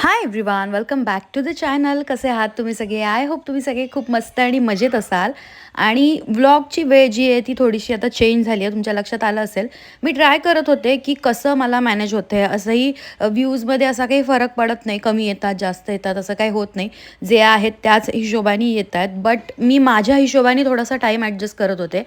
Hi everyone welcome back to the channel कसे आहात तुम्ही सगळे? आय होप तुम्ही सगळे खूप मस्त आणि मजेत असाल. आणि व्लॉगची वेळ जी आहे ती थोडीशी आता चेंज झाली आहे तुमच्या लक्षात आलं असेल. मी ट्राय करत होते की कसं मला मॅनेज होते असंही व्ह्यूजमध्ये असा काही फरक पडत नाही. कमी येतात जास्त येतात असं काही होत नाही. जे आहेत त्याच हिशोबाने येत आहेत. बट मी माझ्या हिशोबाने थोडासा टाईम ॲडजस्ट करत होते.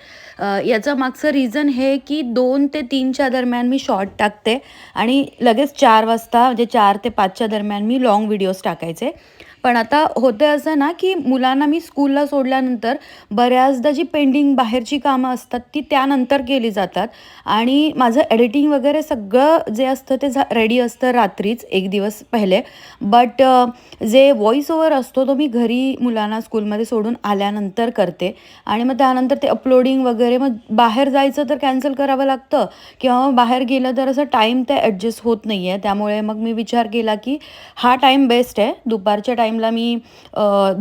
याचं मागचं रिझन हे की दोन ते तीनच्या दरम्यान मी शॉर्ट टाकते. आणि लगेच चार वाजता म्हणजे चार ते पाचच्या दरम्यान मी लाँग व्हिडिओज टाकायचे. पण आता होतं असं ना की मुलांना मी स्कूलला सोडल्यानंतर बऱ्याचदा जी पेंडिंग बाहेरची कामं असतात ती त्यानंतर केली जातात. आणि माझं एडिटिंग वगैरे सगळं जे असतं ते झा रेडी असतं रात्रीच एक दिवस पहिले. बट जे व्हॉइस ओवर असतो तो मी घरी मुलांना स्कूलमध्ये सोडून आल्यानंतर करते. आणि मग त्यानंतर ते अपलोडिंग वगैरे मग बाहेर जायचं तर कॅन्सल करावं लागतं. किंवा बाहेर गेलं तर असं टाईम ते ॲडजस्ट होत नाही आहे त्यामुळे मग मी विचार केला की हा टाईम बेस्ट आहे. दुपारच्या टाईम टाईमला मी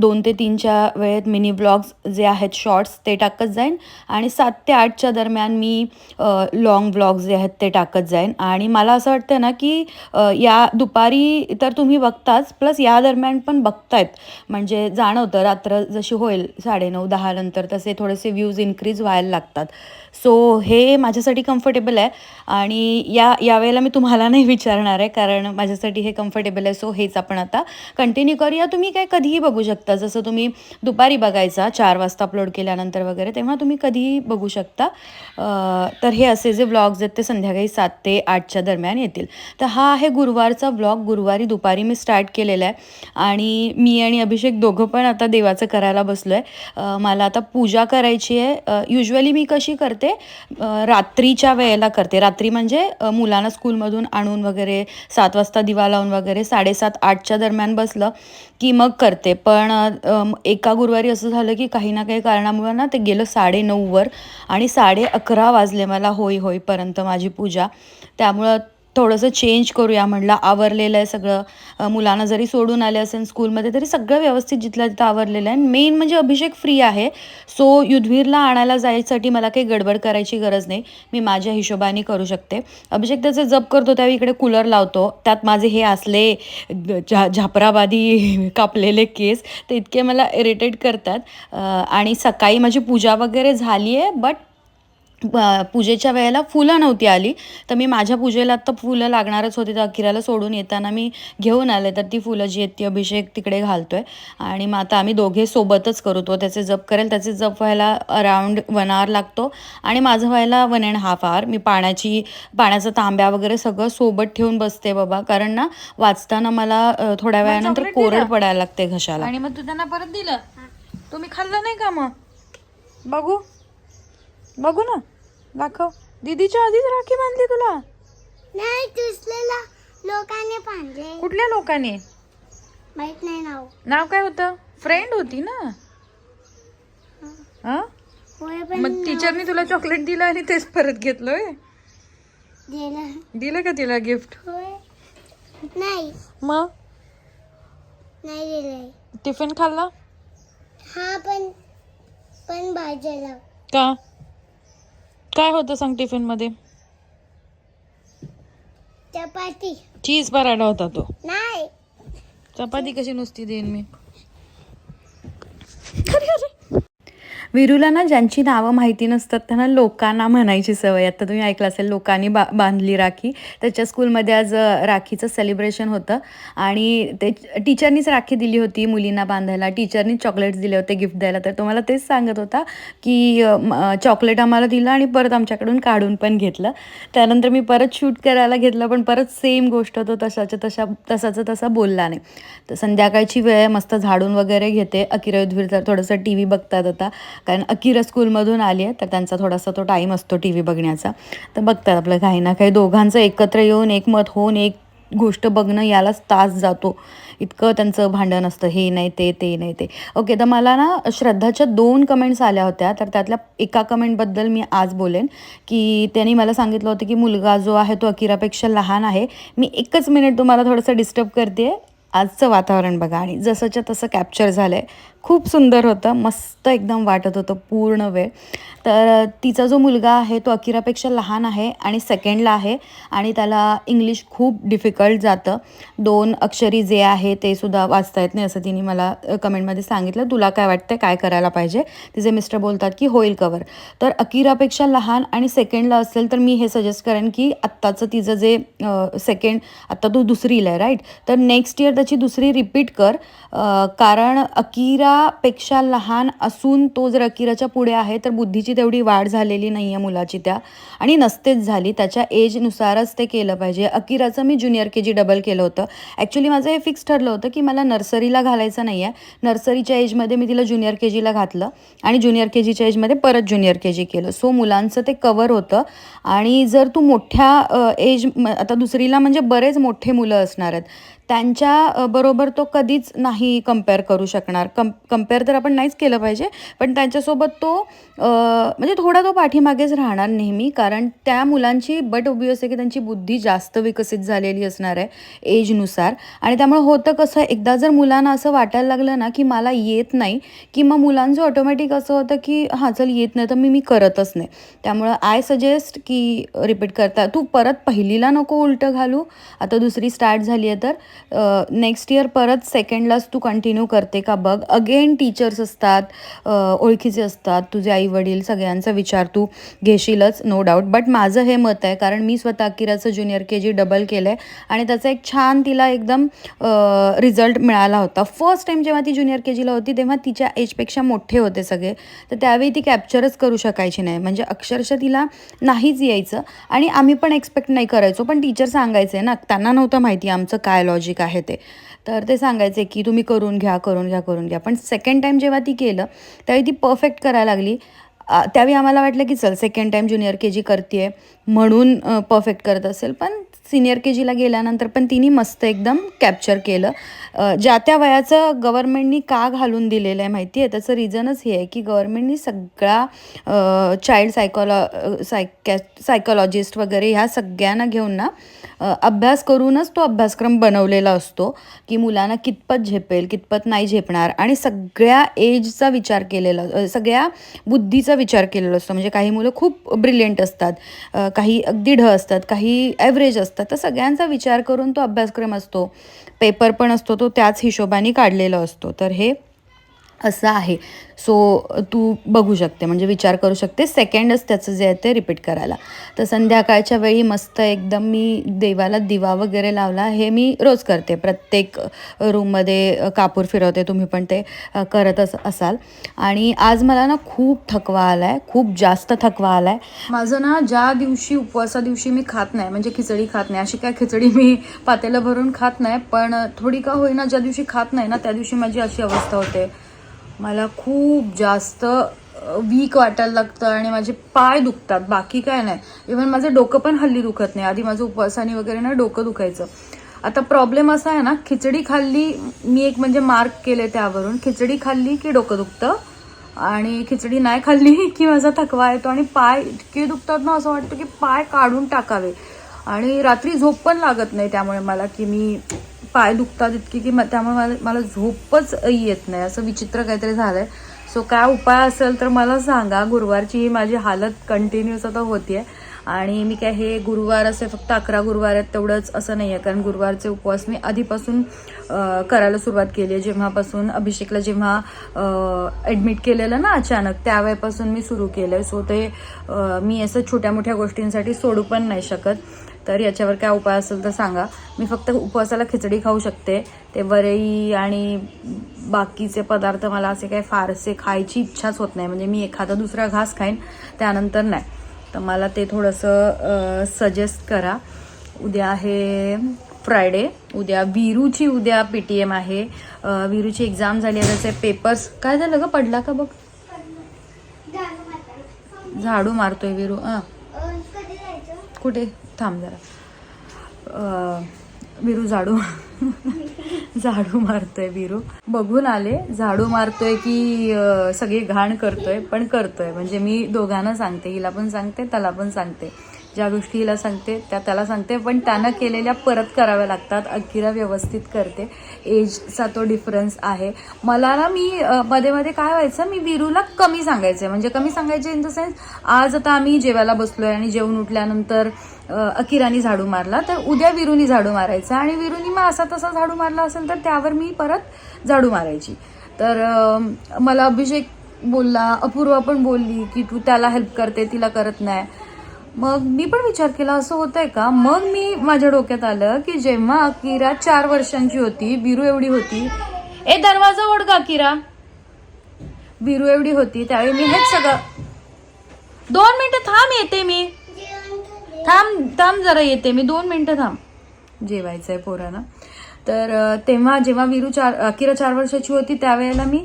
दोन ते तीनच्या वेळेत मिनी ब्लॉग्स जे आहेत शॉर्ट्स ते टाकत जाईन. आणि सात ते आठच्या दरम्यान मी लॉंग ब्लॉग्स जे आहेत ते टाकत जाईन. आणि मला असं वाटतं ना की या दुपारी तर तुम्ही बघताच प्लस या दरम्यान पण बघतायत. म्हणजे जाणवतं रात्र जशी होईल साडेनऊ दहा नंतर तसे थोडेसे व्ह्यूज इन्क्रीज व्हायला लागतात. सो हे माझ्यासाठी कम्फर्टेबल आहे. आणि या यावेळेला मी तुम्हाला नाही विचारणार आहे कारण माझ्यासाठी हे कम्फर्टेबल आहे. सो हेच आपण आता कंटिन्यू करूया. तुम्ही काय कधीही बघू शकता. जसं तुम्ही दुपारी बघायचा चार वाजता अपलोड केल्यानंतर वगैरे तेव्हा तुम्ही कधीही बघू शकता. तर हे असे जे ब्लॉग्स आहेत ते संध्याकाळी सात ते आठच्या दरम्यान येतील. तर हा आहे गुरुवारचा व्लॉग गुरुवारी दुपारी मी स्टार्ट केलेला आहे. आणि मी आणि अभिषेक दोघं पण आता देवाचं करायला बसलो आहे मला आता पूजा करायची आहे. युजली मी कशी करते? रात्रीच्या वेळेला करते. रात्री म्हणजे मुलांना स्कूलमधून आणून वगैरे सात वाजता दिवा लावून वगैरे साडेसात आठच्या दरम्यान बसलं. की मग करते. पण एका गुरुवारी असं झालं की काही ना काही कारणामुळं ना ते गेलं साडे नऊवर आणि साडे अकरा वाजले मला होई होईपर्यंत माझी पूजा. त्यामुळं थोडंसं चेंज करूया म्हणलं आवरलेलं आहे सगळं. मुलांना जरी सोडून आले असेल स्कूलमध्ये तरी सगळं व्यवस्थित जिथलं तिथं आवरलेलं आहे. मेन म्हणजे अभिषेक फ्री आहे. सो युद्धवीरला आणायला जायसाठी मला काही गडबड करायची गरज नाही. मी माझ्या हिशोबाने करू शकते. अभिषेक त्याचे जप करतो त्यावेळी इकडे कूलर लावतो. त्यात माझे हे असले झा झापराबादी कापलेले केस ते इतके मला इरिटेट करतात. आणि सकाळी माझी पूजा वगैरे झाली आहे बट पूजेच्या वेळेला फुलं नव्हती आली. तर मी माझ्या पूजेला आत्ता फुलं लागणारच होती. तर अकिराला सोडून येताना मी घेऊन आले. तर ती फुलं जी आहेत ती अभिषेक तिकडे घालतोय. आणि मग आता आम्ही दोघे सोबतच करू तो त्याचे जप करेल. त्याचे जप व्हायला अराउंड वन आवर लागतो. आणि माझं व्हायला वन अँड हाफ आवर मी पाण्याची पाण्याचा तांब्या वगैरे सगळं सोबत ठेवून बसते बाबा. कारण ना वाचताना मला थोड्या वेळानंतर कोरड? पडायला लागते घशाला. आणि मग तू त्यांना परत दिलं? तुम्ही खाल्लं नाही का मग? बघू. बघू ना. दाखव. दीदीच्या आधीच राखी बांधली तुला. नाही दुसऱ्याला लोकांनी बांधले. कुठल्या लोकांनी? माहीत नाही नाव. नाव काय होतं? फ्रेंड होती ना. हा. होय पण मग टीचरनी तुला चॉकलेट दिलं आणि तेच परत घेतलंय? दिलं. दिलं का तिला गिफ्ट होय. नाही. मग? नाही दिलंय. टिफिन खाल्ला? हा पण पण भाज्याला. का? काय होतं सांग टिफिनमध्ये? चपाती. चीज पराठा होता तो. नाही. चपाती कशी नुसती देईन मी? विरूला ना ज्यांची नावं माहिती नसतात त्यांना लोकांना म्हणायची सवय. आता तुम्ही ऐकलं असेल लोकांनी बा बांधली राखी. त्याच्या स्कूलमध्ये आज राखीचं सेलिब्रेशन होतं. आणि ते टीचरनीच राखी दिली होती मुलींना बांधायला. टीचरनीच चॉकलेट्स दिले होते गिफ्ट द्यायला. तर तो मला तेच सांगत होता की चॉकलेट आम्हाला दिलं आणि परत आमच्याकडून काढून पण घेतलं. त्यानंतर मी परत शूट करायला घेतलं पण परत सेम गोष्ट तो तशाच्या तशा तसाचा तसा बोलला नाही. तर संध्याकाळची वेळ मस्त झाडून वगैरे घेते. अकिरयुद्धवीर तर थोडंसं टी व्ही बघतात आता. कारण अकिरा स्कूलमधून आली आहे तर त्यांचा थोडासा तो टाईम असतो टी व्ही बघण्याचा. तर बघतात आपलं काही ना काही दोघांचं एकत्र येऊन एकमत होऊन एक गोष्ट बघणं यालाच तास जातो. इतकं त्यांचं भांडण असतं हे नाही ते ते नाही ते. ओके तर मला ना श्रद्धाच्या दोन कमेंट्स आल्या होत्या. तर त्यातल्या एका कमेंटबद्दल मी आज बोलेन की त्यांनी मला सांगितलं होतं की मुलगा जो आहे तो अकिरापेक्षा लहान आहे. मी एकच मिनिट तुम्हाला थोडंसं डिस्टर्ब करते आजचं वातावरण बघा. आणि जसंच्या तसं कॅप्चर झालं आहे खूप सुंदर होतं. मस्त एकदम वाटत होतं पूर्ण वेळ. तर तिचा जो मुलगा आहे तो अकिरापेक्षा लहान आहे आणि सेकंडला आहे आणि त्याला इंग्लिश खूप डिफिकल्ट जातं. दोन अक्षरी जे आहे ते सुद्धा वाचता येत नाही असं तिने मला कमेंटमध्ये सांगितलं. तुला काय वाटतं काय करायला पाहिजे? तिचे मिस्टर बोलतात की होईल कवर तर अकिरापेक्षा लहान आणि सेकंडला असेल तर मी हे सजेस्ट करेन की आत्ताचं तिचं जे सेकंड आत्ता तू दुसरीला आहे राईट तर नेक्स्ट इयर त्याची दुसरी रिपीट कर. कारण अकिरा अकिरापेक्षा लहान असून तो जर अकिराच्या पुढे आहे तर बुद्धीची तेवढी वाढ झालेली नाही आहे मुलाची त्या. आणि नसतेच झाली त्याच्या एजनुसारच ते केलं पाहिजे. अकिराचं मी ज्युनियर के जी डबल केलं होतं. ॲक्च्युली माझं हे फिक्स ठरलं होतं की मला नर्सरीला घालायचं नाही आहे नर्सरीच्या एजमध्ये मी तिला ज्युनियर के जीला घातलं आणि ज्युनियर के जीच्या एजमध्ये परत ज्युनियर के जी केलं. सो मुलांचं ते कवर होतं. आणि जर तू मोठ्या एज आता दुसरीला म्हणजे बरेच मोठे मुलं असणार आहेत. त्यांच्या बरोबर तो कधीच नाही कंपेअर करू शकणार. कम कंपेअर तर आपण नाहीच केलं पाहिजे पण त्यांच्यासोबत तो म्हणजे थोडा तो पाठीमागेच राहणार नेहमी कारण त्या मुलांची बट ओबियस आहे की त्यांची बुद्धी जास्त विकसित झालेली असणार आहे एजनुसार. आणि त्यामुळे होतं कसं एकदा जर मुलांना असं वाटायला लागलं ना की मला येत नाही की मग मुलांचं ऑटोमॅटिक असं होतं की हां चल येत नाही तर मी मी करतच नाही. त्यामुळं आय सजेस्ट की रिपीट करता तू परत पहिलीला नको उलटं घालू आता दुसरी स्टार्ट झाली आहे तर. नेक्स्ट इयर परत सेकंडलाच तू कंटिन्यू करते का बघ? अगेन टीचर्स असतात ओळखीचे असतात तुझे आई वडील सगळ्यांचा विचार तू घेशीलच नो डाऊट बट माझं हे मत आहे कारण मी स्वतः अकिराचं ज्युनियर के जी डबल केलं आहे आणि त्याचा एक छान तिला एकदम रिझल्ट मिळाला होता. फर्स्ट टाईम जेव्हा ती ज्युनियर के जीला होती तेव्हा तिच्या एजपेक्षा मोठे होते सगळे. तर त्यावेळी ती कॅप्चरच करू शकायची नाही. म्हणजे अक्षरशः तिला नाहीच यायचं आणि आम्ही पण एक्सपेक्ट नाही करायचो. पण टीचर सांगायचे ना त्यांना नव्हतं माहिती आमचं काय लॉजिक आहे ते. तर ते सांगायचे की तुम्ही करून घ्या करून घ्या करून घ्या. पण सेकंड टाईम जेव्हा ती केलं त्यावेळी ती परफेक्ट करायला लागली. त्यावेळी आम्हाला वाटलं की चल second time junior K G करते म्हणून परफेक्ट करत असेल. पण सिनियर के जीला गेल्यानंतर पण तिने मस्त एकदम कॅप्चर केलं. ज्या त्या वयाचं गव्हर्नमेंटनी का घालून दिलेलं आहे माहिती आहे त्याचं रिझनच हे आहे की गव्हर्नमेंटनी सगळा चाइल्ड सायकॉलॉ सायकॅ सायकॉलॉजिस्ट वगैरे ह्या सगळ्यांना घेऊन ना अभ्यास करूनच तो अभ्यासक्रम बनवलेला असतो की मुलांना कितपत झेपेल कितपत नाही झेपणार आणि सगळ्या एजचा विचार केलेला सगळ्या बुद्धीचा विचार केलेला असतो. म्हणजे काही मुलं खूप ब्रिलियंट असतात काही अगदी ढ असतात काही ॲव्हरेज असतात. तर सगळ्यांचा विचार करून तो अभ्यासक्रम असतो. पेपर पण असतो तो त्याच हिशोबाने काढलेला असतो. तर हे असं आहे. सो तू बघू शकते म्हणजे विचार करू शकते. सेकंडच त्याचं जे आहे ते रिपीट करायला. तर संध्याकाळच्या वेळी मस्त एकदम मी देवाला दिवा वगैरे लावला. हे मी रोज करते. प्रत्येक रूममध्ये कापूर फिरवते तुम्ही पण ते करत अस असाल. आणि आज मला ना खूप थकवा आला आहे खूप जास्त थकवा आला आहे माझं ना ज्या दिवशी उपवासा दिवशी मी खात नाही म्हणजे खिचडी खात नाही. अशी काय खिचडी मी पातेलं भरून खात नाही. पण थोडी का होईना ज्या दिवशी खात नाही ना त्या दिवशी माझी अशी अवस्था होते. मला खूप जास्त वीक वाटायला लागतं आणि माझे पाय दुखतात. बाकी काय नाही. इव्हन माझं डोकं पण हल्ली दुखत नाही. आधी माझं उपवासानी वगैरे ना डोकं दुखायचं. आता प्रॉब्लेम असा आहे ना खिचडी खाल्ली मी एक म्हणजे मार्क केले त्यावरून. खिचडी खाल्ली की डोकं दुखतं? आणि खिचडी नाही खाल्ली की माझा थकवा येतो. आणि पाय इतके दुखतात ना असं वाटतं की पाय काढून टाकावे. आणि रात्री झोप पण लागत नाही त्यामुळे मला की मी पाय दुखतात इतकी की म- त्यामुळे मला मला झोपच येत नाही. असं विचित्र काहीतरी झालंय. सो काय उपाय असेल तर मला सांगा. गुरुवारची ही माझी हालत कंटिन्यूस आता होतीये. आणि मी काय हे गुरुवार असे फक्त अकरा गुरुवार आहेत तेवढंच असं नाही आहे कारण गुरुवारचे उपवास मी आधीपासून करायला सुरुवात केली आहे. जेव्हापासून अभिषेकला जेव्हा ॲडमिट केलेलं ना अचानक त्यावेळेपासून मी सुरू केलं आहे सो ते मी असं छोट्या मोठ्या गोष्टींसाठी सोडू पण नाही शकत. तर याच्यावर काय उपाय असेल तर सांगा. मी फक्त उपवासाला खिचडी खाऊ शकते. ते वरई आणि बाकीचे पदार्थ मला असे काही फारसे खायची इच्छाच होत नाही. म्हणजे मी एखादा दुसरा घास खाईन त्यानंतर नाही. तर मला ते थोडंसं सजेस्ट करा. उद्या आहे फ्रायडे उद्या वीरूची उद्या पी टी एम आहे. वीरूची एक्झाम झाली. आहे त्याचे पेपर्स काय झालं ग? पडला का बघ? झाडू मारतोय. वीरू. हां कुठे? थांब जरा. अं, विरू झाडू. झाडू मारतोय विरू. बघून आले झाडू मारतोय की सगळी घाण करतोय पण करतोय. म्हणजे मी दोघांना सांगते हिला पण सांगते त्याला पण सांगते. ज्या गोष्टी हिला सांगते त्या त्याला सांगते. पण त्यानं केलेल्या परत कराव्या लागतात. अकिरा व्यवस्थित करते. एजचा तो डिफरन्स आहे. मला ना मी मध्ये मध्ये काय व्हायचं मी विरूला कमी सांगायचे. म्हणजे कमी सांगायचे इन द सेन्स आज आता आम्ही जेवायला बसलोय आणि जेवण उठल्यानंतर अकिरानी झाडू मारला तर उद्या विरूनी झाडू मारायचा. आणि विरूनी मग असा तसा झाडू मारला असेल तर त्यावर मी परत झाडू मारायची. तर मला अभिषेक बोलला अपूर्वा पण बोलली की तू त्याला हेल्प करते तिला करत नाही. मग मी पण विचार केला असं होतंय का? मग मी माझ्या डोक्यात आलं की जेव्हा अकिरा चार वर्षांची होती बिरू एवढी होती. ए दरवाजा ओढ का अकिरा बिरू एवढी होती त्यावेळी मी हेच सगळं दोन मिनिटं थांब येते मी. थांब थांब जरा येते मी. दोन मिनिटं थांब. जेवायचं आहे पोरानं. तर तेव्हा जेव्हा विरू चार अकिरा चार वर्षाची होती त्यावेळेला मी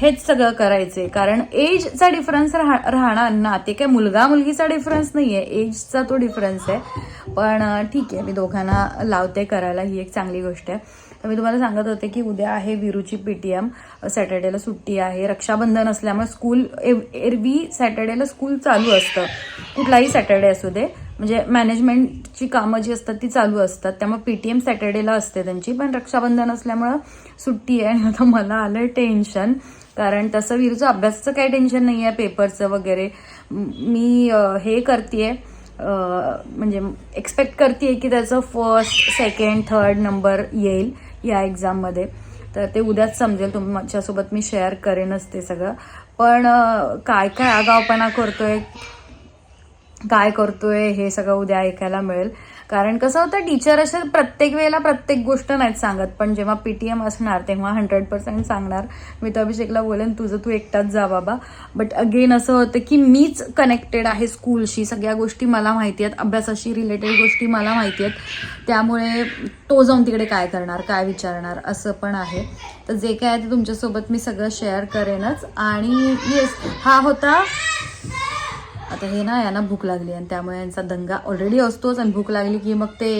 हेच सगळं करायचंय. कारण एजचा डिफरन्स राहणार ना. ते काय मुलगा मुलगीचा डिफरन्स नाही आहे एजचा तो डिफरन्स आहे. पण ठीक आहे. मी दोघांना लावते करायला. ही एक चांगली गोष्ट आहे. तर मी तुम्हाला सांगत होते की उद्या आहे विरूची पी टी एम सॅटर्डेला सुट्टी आहे. रक्षाबंधन असल्यामुळे स्कूल एव- एरवी सॅटर्डेला स्कूल चालू असतं. कुठलाही सॅटर्डे असू दे. म्हणजे मॅनेजमेंटची कामं जी असतात ती चालू असतात. त्यामुळे एम सॅटर्डेला असते त्यांची. पण रक्षाबंधन असल्यामुळं सुट्टी आहे. आणि आता मला आलं टेन्शन. कारण तसं विरूचं अभ्यासाचं काही टेन्शन नाही आहे पेपरचं वगैरे. मी हे करते म्हणजे एक्सपेक्ट करते की त्याचं फर्स्ट सेकंड थर्ड नंबर येईल या एक्झाममध्ये तर ते उद्याच समजेल तुमच्यासोबत मी शेअर करेनच ते सगळं. पण काय काय आगावपणा करतोय काय करतोय हे सगळं उद्या ऐकायला मिळेल. कारण कसं होतं टीचर असे प्रत्येक वेळेला प्रत्येक गोष्ट नाहीत सांगत. पण जेव्हा पीटीएम असणार तेव्हा हंड्रेड पर्सेंट सांगणार मी तर अभिषेकला बोलेन तुझं तू एकटाच जा बाबा. बट अगेन असं होतं की मीच कनेक्टेड आहे स्कूलशी सगळ्या गोष्टी मला माहिती आहेत अभ्यासाशी रिलेटेड गोष्टी मला माहिती आहेत. त्यामुळे तो जाऊन तिकडे काय करणार काय विचारणार असं पण आहे. तर जे काय आहे ते तुमच्यासोबत मी सगळं शेअर करेनच. आणि येस हा होता आता हे ना यांना भूक लागली आणि त्यामुळे यांचा दंगा ऑलरेडी असतोच आणि भूक लागली की मग ते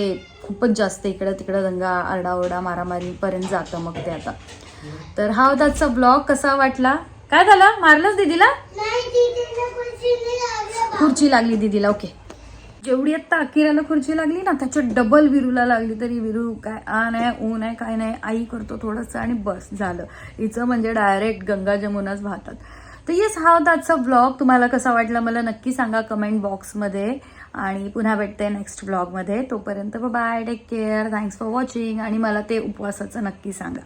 खूपच जास्त इकडं तिकडं दंगा आरडाओरडा मारामारीपर्यंत जातं मग ते आता. तर हा होता आजचा ब्लॉग कसा वाटला? काय झालं? मारलंच दीदीला? खुर्ची लागली दीदीला ओके. जेवढी आता अकिराला खुर्ची लागली ना त्याच्या डबल विरूला लागली तरी विरू काय आ नाही ऊ नाही काय नाही आई करतो थोडंसं आणि बस झालं. हिचं म्हणजे डायरेक्ट गंगा जमुनाच वाहतात. तर येस हा होता आजचा ब्लॉग तुम्हाला कसा वाटला मला नक्की सांगा कमेंट बॉक्समध्ये आणि पुन्हा भेटते नेक्स्ट ब्लॉगमध्ये तोपर्यंत bye take care thanks for watching आणि मला ते उपवासाचं नक्की सांगा.